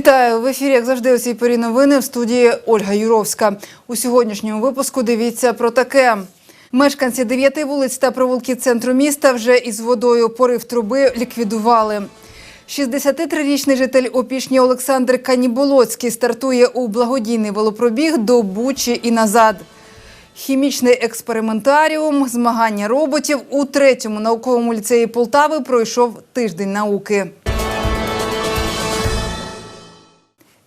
Вітаю в ефірі, як завжди, у цій порі новини в студії Ольга Юровська. У сьогоднішньому випуску дивіться про таке. Мешканці дев'яти вулиць та провулків центру міста вже із водою порив труби ліквідували. 63-річний житель Опішні Олександр Каніболоцький стартує у благодійний велопробіг до Бучі і назад. Хімічний експериментаріум, змагання роботів у третьому науковому ліцеї Полтави пройшов тиждень науки.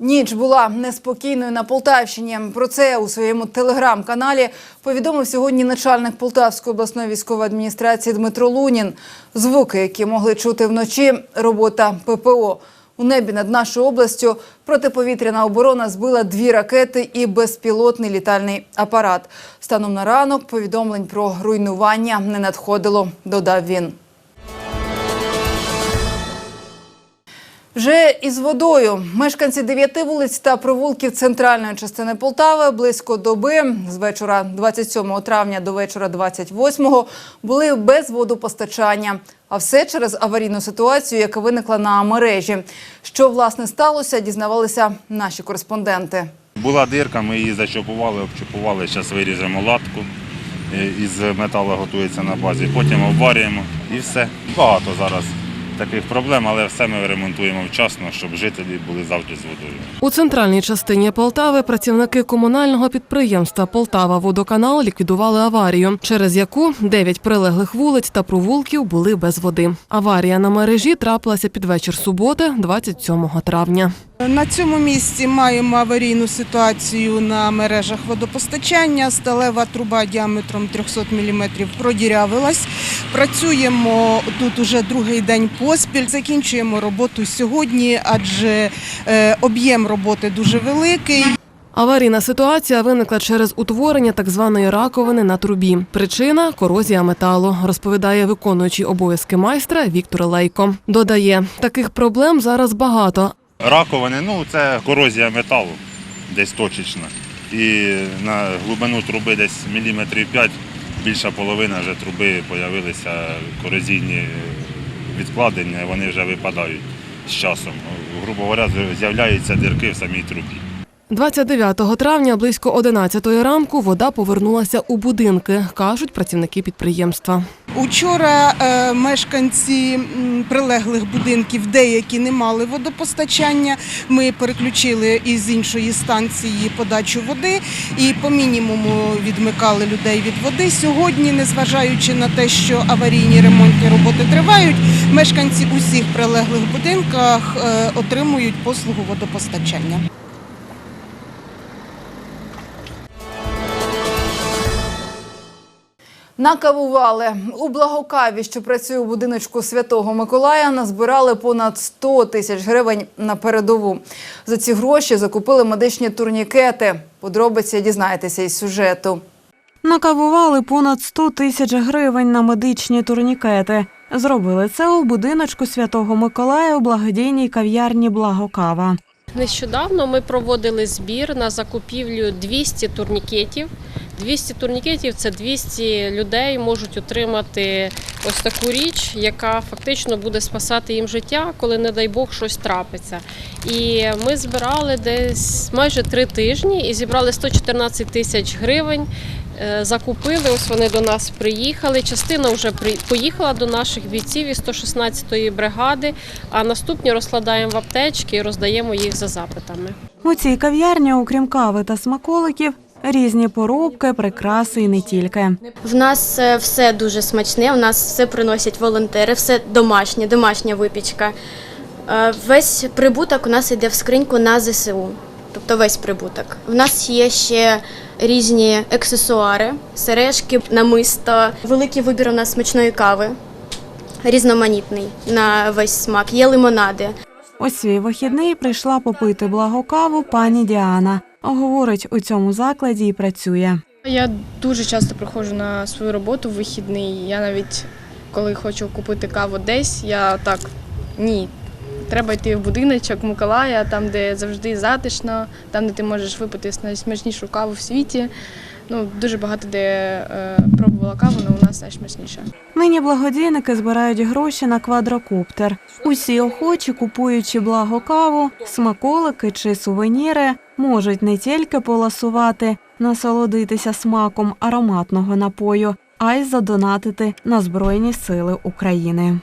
Ніч була неспокійною на Полтавщині. Про це у своєму телеграм-каналі повідомив сьогодні начальник Полтавської обласної військової адміністрації Дмитро Лунін. Звуки, які могли чути вночі, робота ППО. У небі над нашою областю протиповітряна оборона збила дві ракети і безпілотний літальний апарат. Станом на ранок повідомлень про руйнування не надходило, додав він. Вже із водою мешканці дев'яти вулиць та провулків центральної частини Полтави близько доби з вечора 27 травня до вечора 28 були без водопостачання. А все через аварійну ситуацію, яка виникла на мережі. Що власне сталося, дізнавалися наші кореспонденти. Була дирка, ми її зачопували, обчопували, зараз виріжемо латку. е, Із металу готується на базі, потім обварюємо і все. Багато зараз таких проблем, але все ми ремонтуємо вчасно, щоб жителі були завжди з водою. У центральній частині Полтави працівники комунального підприємства Полтава Водоканал ліквідували аварію, через яку 9 прилеглих вулиць та провулків були без води. Аварія на мережі трапилася під вечір суботи, 27 травня. На цьому місці маємо аварійну ситуацію на мережах водопостачання. Сталева труба діаметром 300 мм продірявилась. Працюємо тут уже другий день поспіль. Закінчуємо роботу сьогодні, адже е, об'єм роботи дуже великий. Аварійна ситуація виникла через утворення так званої раковини на трубі. Причина корозія металу, розповідає виконуючий обов'язки майстра Віктор Лейко. Додає, таких проблем зараз багато, Раковини, ну це корозія металу, десь точечна. І на глибину труби десь міліметрів 5, більша половина вже труби з'явилися корозійні відкладення, вони вже випадають з часом. Грубо говоря, з'являються дірки в самій трубі. 29 травня близько 11 ранку вода повернулася у будинки, кажуть працівники підприємства. Учора е, мешканці прилеглих будинків деякі не мали водопостачання. Ми переключили із іншої станції подачу води і по мінімуму відмикали людей від води. Сьогодні, незважаючи на те, що аварійні ремонтні роботи тривають, мешканці усіх прилеглих будинках е, отримують послугу водопостачання. Накавували у благокаві, що працює у будиночку Святого Миколая, назбирали понад 100 тисяч гривень на передову. За ці гроші закупили медичні турнікети. Подробиці дізнаєтеся із сюжету. Накавували понад 100 тисяч гривень на медичні турнікети. Зробили це у будиночку Святого Миколая у благодійній кав'ярні Благокава. Нещодавно ми проводили збір на закупівлю 200 турнікетів. 200 турнікетів це 200 людей можуть отримати ось таку річ, яка фактично буде спасати їм життя, коли, не дай Бог, щось трапиться. І ми збирали десь майже три тижні і зібрали 114 тисяч гривень. Е, Закупили, ось вони до нас приїхали. Частина вже при- поїхала до наших бійців із 116-ї бригади, а наступні розкладаємо в аптечки і роздаємо їх за запитами. У цій кав'ярні, окрім кави та смаколиків, різні поробки, прикраси і не тільки. В нас е, все дуже смачне, у нас все приносять волонтери, все домашнє, домашня випічка. Е, Весь прибуток у нас йде в скриньку на ЗСУ, тобто весь прибуток. В нас є ще різні аксесуари, сережки, намисто, великий вибір у нас смачної кави, різноманітний на весь смак. Є лимонади. Ось свій вихідний прийшла попити благокаву пані Діана. Говорить, у цьому закладі і працює. Я дуже часто приходжу на свою роботу в вихідний. Я навіть коли хочу купити каву десь, я так ні. Треба йти в будиночок Миколая, там, де завжди затишно, там, де ти можеш випити найсмачнішу каву в світі. Ну, дуже багато де е, пробувала каву, але у нас найсмачніша. Нині благодійники збирають гроші на квадрокоптер. Усі охочі, купуючи благо каву, смаколики чи сувеніри, можуть не тільки поласувати, насолодитися смаком ароматного напою, а й задонатити на Збройні Сили України.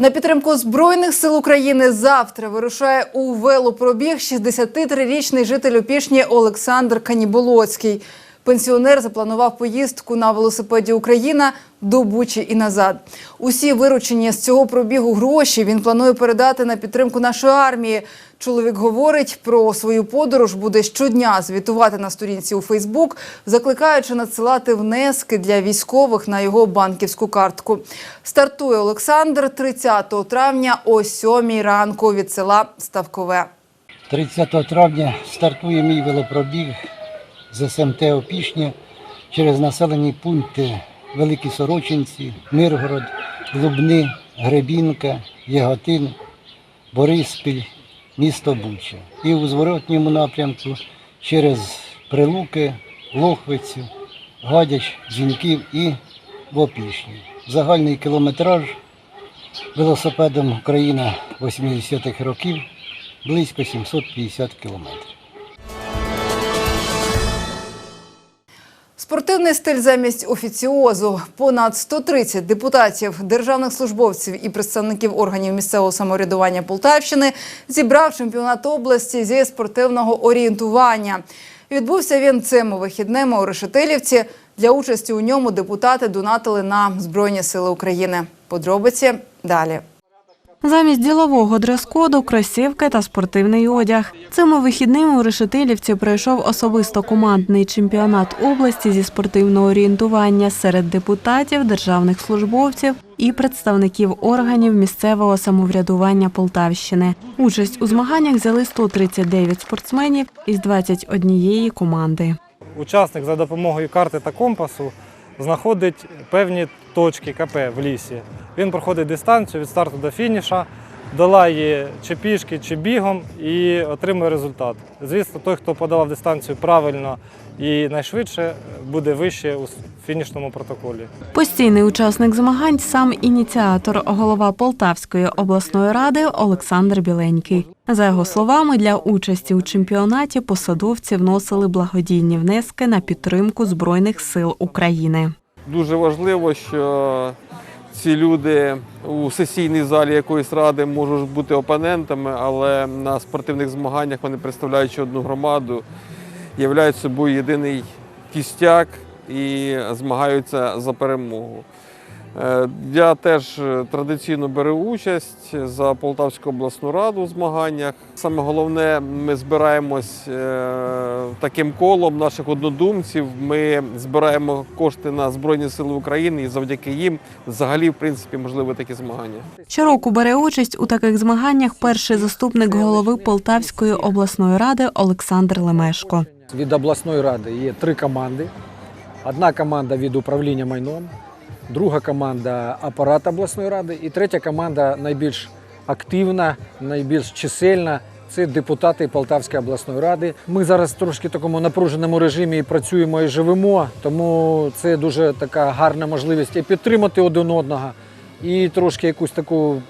На підтримку Збройних сил України завтра вирушає у велопробіг 63-річний житель Опішні Олександр Каніболоцький. Пенсіонер запланував поїздку на велосипеді Україна до Бучі і назад. Усі виручені з цього пробігу гроші він планує передати на підтримку нашої армії. Чоловік говорить про свою подорож, буде щодня звітувати на сторінці у Фейсбук, закликаючи надсилати внески для військових на його банківську картку. Стартує Олександр 30 травня о 7 ранку від села Ставкове. 30 травня стартує мій велопробіг з СМТ Опішня через населені пункти Великі Сорочинці, Миргород, Лубни, Гребінка, Яготин, Бориспіль, місто Буча. І у зворотньому напрямку через Прилуки, Лохвицю, Гадяч, Дзвінків і в Опішню. Загальний кілометраж велосипедом Україна 80-х років близько 750 кілометрів. Спортивний стиль замість офіціозу. Понад 130 депутатів, державних службовців і представників органів місцевого самоврядування Полтавщини зібрав чемпіонат області зі спортивного орієнтування. Відбувся він цими вихідними у Решетилівці. Для участі у ньому депутати донатили на Збройні Сили України. Подробиці далі. Замість ділового дрес-коду кросівки та спортивний одяг. Цими вихідними у Решетилівці пройшов особисто командний чемпіонат області зі спортивного орієнтування серед депутатів, державних службовців і представників органів місцевого самоврядування Полтавщини. Участь у змаганнях взяли 139 спортсменів із 21 команди. Учасник за допомогою карти та компасу знаходить певні точки КП в лісі. Він проходить дистанцію від старту до фініша, долає чи пішки, чи бігом і отримує результат. Звісно, той, хто подавав дистанцію правильно і найшвидше, буде вище у фінішному протоколі. Постійний учасник змагань сам ініціатор, голова Полтавської обласної ради Олександр Біленький. За його словами, для участі у чемпіонаті посадовці вносили благодійні внески на підтримку Збройних сил України. Дуже важливо, що ці люди у сесійній залі якоїсь ради можуть бути опонентами, але на спортивних змаганнях вони представляючи одну громаду, являють собою єдиний кістяк і змагаються за перемогу. Е, Я теж е, традиційно беру участь за Полтавську обласну раду у змаганнях. Саме головне, ми збираємось е, таким колом наших однодумців. Ми збираємо кошти на Збройні Сили України і завдяки їм взагалі, в принципі, можливі такі змагання. Щороку бере участь у таких змаганнях перший заступник голови Полтавської обласної ради Олександр Лемешко. Від обласної ради є три команди. Одна команда від управління майном, друга команда апарат обласної ради і третя команда найбільш активна, найбільш чисельна. Це депутати Полтавської обласної ради. Ми зараз трошки в такому напруженому режимі і працюємо і живемо, тому це дуже така гарна можливість і підтримати один одного, і трошки якусь таку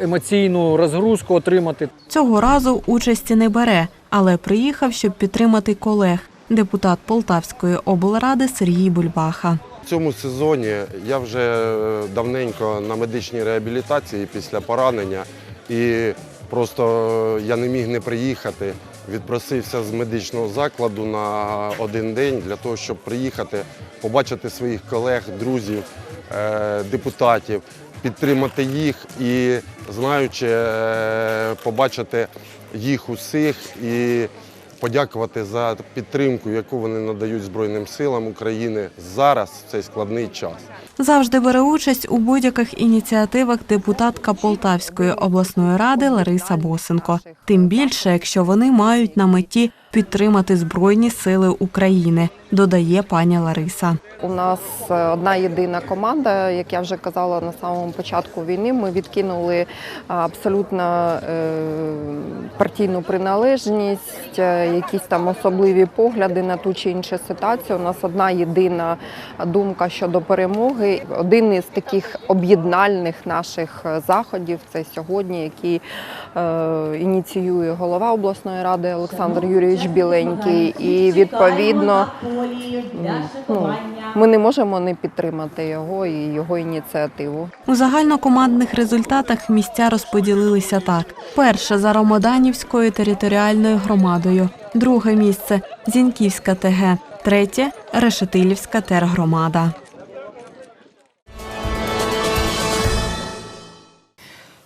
емоційну розгрузку отримати. Цього разу участі не бере, але приїхав, щоб підтримати колег. Депутат Полтавської облради Сергій Бульбаха. В цьому сезоні я вже е, давненько на медичній реабілітації після поранення і просто е, я не міг не приїхати. Відпросився з медичного закладу на один день для того, щоб приїхати, побачити своїх колег, друзів, е, депутатів, підтримати їх і, знаючи, побачити їх усіх і подякувати за підтримку, яку вони надають Збройним силам України зараз в цей складний час. Завжди бере участь у будь-яких ініціативах депутатка Полтавської обласної ради Лариса Босенко. Тим більше, якщо вони мають на меті підтримати Збройні сили України, додає пані Лариса. У нас е, одна єдина команда, як я вже казала на самому початку війни. Ми відкинули абсолютно е, партійну приналежність, е, якісь там особливі погляди на ту чи іншу ситуацію. У нас одна єдина думка щодо перемоги. Один із таких об'єднальних наших е, заходів це сьогодні, який е, ініціює голова обласної ради Олександр Юрійович Біленький. І відповідно ну, ми не можемо не підтримати його і його ініціативу. У загальнокомандних результатах місця розподілилися так: перше за Ромоданівською територіальною громадою, друге місце Зіньківська ТГ, третє Решетилівська тергромада. –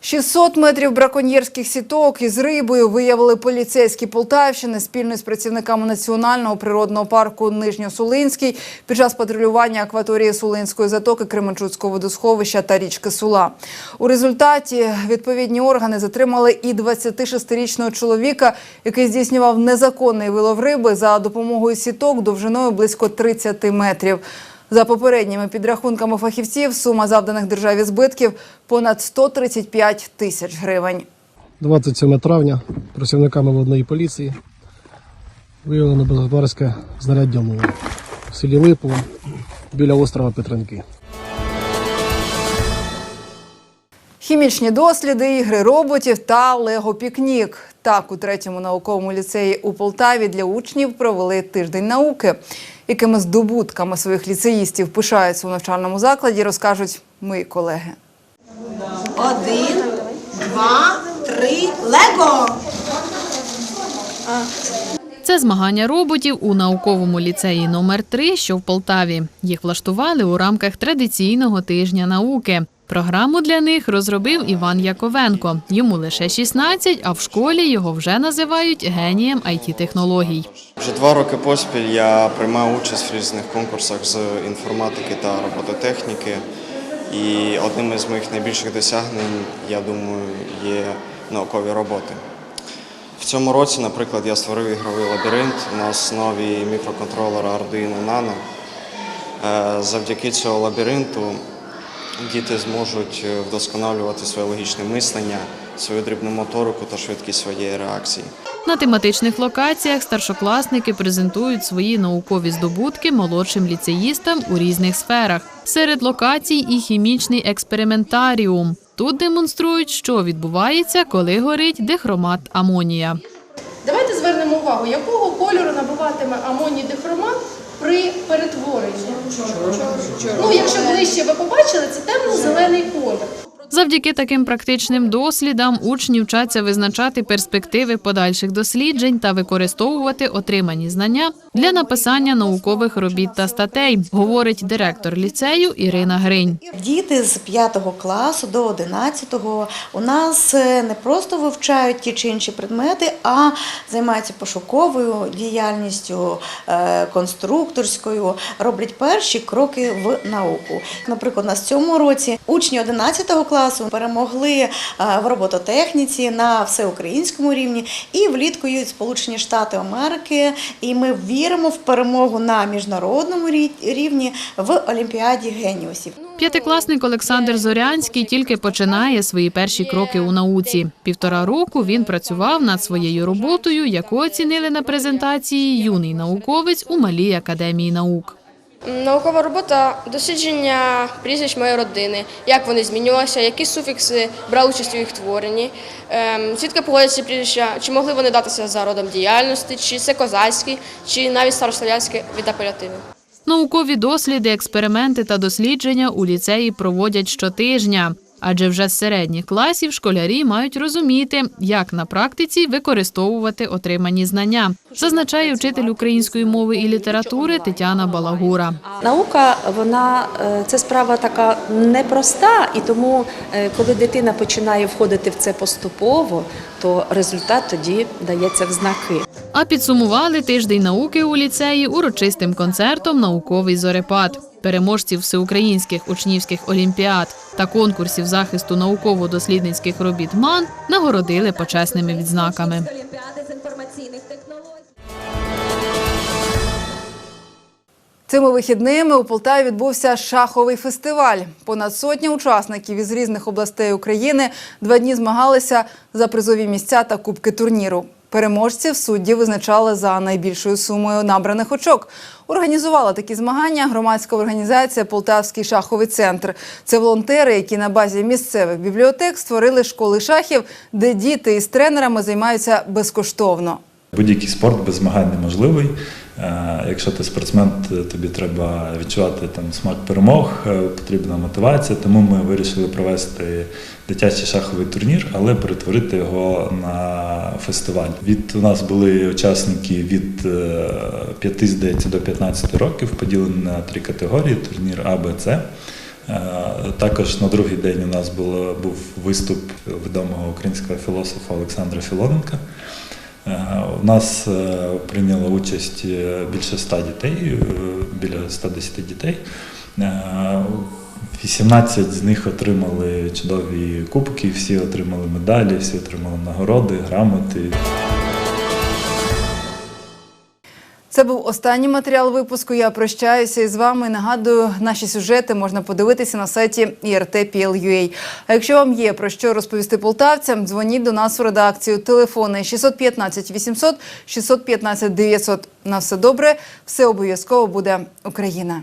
600 метрів браконьєрських сіток із рибою виявили поліцейські Полтавщини спільно з працівниками Національного природного парку Нижньосулинський під час патрулювання акваторії Сулинської затоки, Кременчуцького водосховища та річки Сула. У результаті відповідні органи затримали і 26-річного чоловіка, який здійснював незаконний вилов риби за допомогою сіток довжиною близько 30 метрів. За попередніми підрахунками фахівців, сума завданих державі збитків понад 135 тисяч гривень. 27 травня працівниками водної поліції виявлено безгосподарське знаряддя в селі Липово біля острова Петренки. Хімічні досліди, ігри роботів та лего-пікнік. Так, у третьому науковому ліцеї у Полтаві для учнів провели тиждень науки. Якими здобутками своїх ліцеїстів пишаються у навчальному закладі, розкажуть мої колеги. Один, два, три, лего! Це змагання роботів у науковому ліцеї номер 3 що в Полтаві. Їх влаштували у рамках традиційного тижня науки. Програму для них розробив Іван Яковенко. Йому лише 16, а в школі його вже називають генієм it технологій Вже два роки поспіль я приймаю участь в різних конкурсах з інформатики та робототехніки. І одним із моїх найбільших досягнень, я думаю, є наукові роботи. В цьому році, наприклад, я створив ігровий лабіринт на основі мікроконтролера Arduino Nano. Е, Завдяки цього лабіринту діти зможуть е, вдосконалювати своє логічне мислення, свою дрібну моторику та швидкість своєї реакції. На тематичних локаціях старшокласники презентують свої наукові здобутки молодшим ліцеїстам у різних сферах. Серед локацій і хімічний експериментаріум. Тут демонструють, що відбувається, коли горить дихромат амонія. Давайте звернемо увагу, якого кольору набуватиме амоній дихромат при перетворенні. Ну, якщо ближче ви побачили, це темно-зелений колір. Завдяки таким практичним дослідам учні вчаться визначати перспективи подальших досліджень та використовувати отримані знання для написання наукових робіт та статей, говорить директор ліцею Ірина Гринь. Діти з 5 класу до 11 у нас е, не просто вивчають ті чи інші предмети, а займаються пошуковою діяльністю, е, конструкторською, роблять перші кроки в науку. Наприклад, в цьому році учні 11 класу перемогли е, в робототехніці на всеукраїнському рівні і влітку їдуть Сполучені Штати Америки. І ми віримо в перемогу на міжнародному рі- рівні в Олімпіаді геніусів. П'ятикласник Олександр Зорянський тільки починає свої перші кроки у науці. Півтора року він працював над своєю роботою, яку оцінили на презентації юний науковець у малій академії наук. Наукова робота дослідження прізвищ моєї родини, як вони змінювалися, які суфікси брали участь у їх творенні, ем, звідки походять прізвища, чи могли вони датися за родом діяльності, чи це козацькі, чи навіть старослов'янські від апелятиви. Наукові досліди, експерименти та дослідження у ліцеї проводять щотижня. Адже вже з середніх класів школярі мають розуміти, як на практиці використовувати отримані знання, зазначає вчитель української мови і літератури Тетяна Балагура. Наука, вона е, це справа така непроста, і тому, е, коли дитина починає входити в це поступово, то результат тоді дається в знаки. А підсумували тиждень науки у ліцеї урочистим концертом Науковий зорепад. Переможців всеукраїнських учнівських олімпіад та конкурсів захисту науково-дослідницьких робіт МАН нагородили почесними відзнаками. Цими вихідними у Полтаві відбувся шаховий фестиваль. Понад сотня учасників із різних областей України два дні змагалися за призові місця та кубки турніру. Переможців судді визначали за найбільшою сумою набраних очок. Організувала такі змагання громадська організація Полтавський шаховий центр. Це волонтери, які на базі місцевих бібліотек створили школи шахів, де діти із тренерами займаються безкоштовно. Будь-який спорт без змагань неможливий. Е, Якщо ти спортсмен, то тобі треба відчувати там смак перемог, е, потрібна мотивація. Тому ми вирішили провести дитячий шаховий турнір, але перетворити його на фестиваль. Від у нас були учасники від е, 5, здається, до 15 років, поділені на три категорії: турнір А, Б, С. Е, Також на другий день у нас було, був виступ відомого українського філософа Олександра Філоненка. Е, У нас е, прийняло участь е, більше ста дітей, е, біля 110 дітей. Е, 18 з них отримали чудові кубки, всі отримали медалі, всі отримали нагороди, грамоти. Це був останній матеріал випуску. Я прощаюся із вами. Нагадую, наші сюжети можна подивитися на сайті IRT.PL.UA. А якщо вам є про що розповісти полтавцям, дзвоніть до нас у редакцію. Телефони 615 800 615 900. На все добре, все обов'язково буде Україна.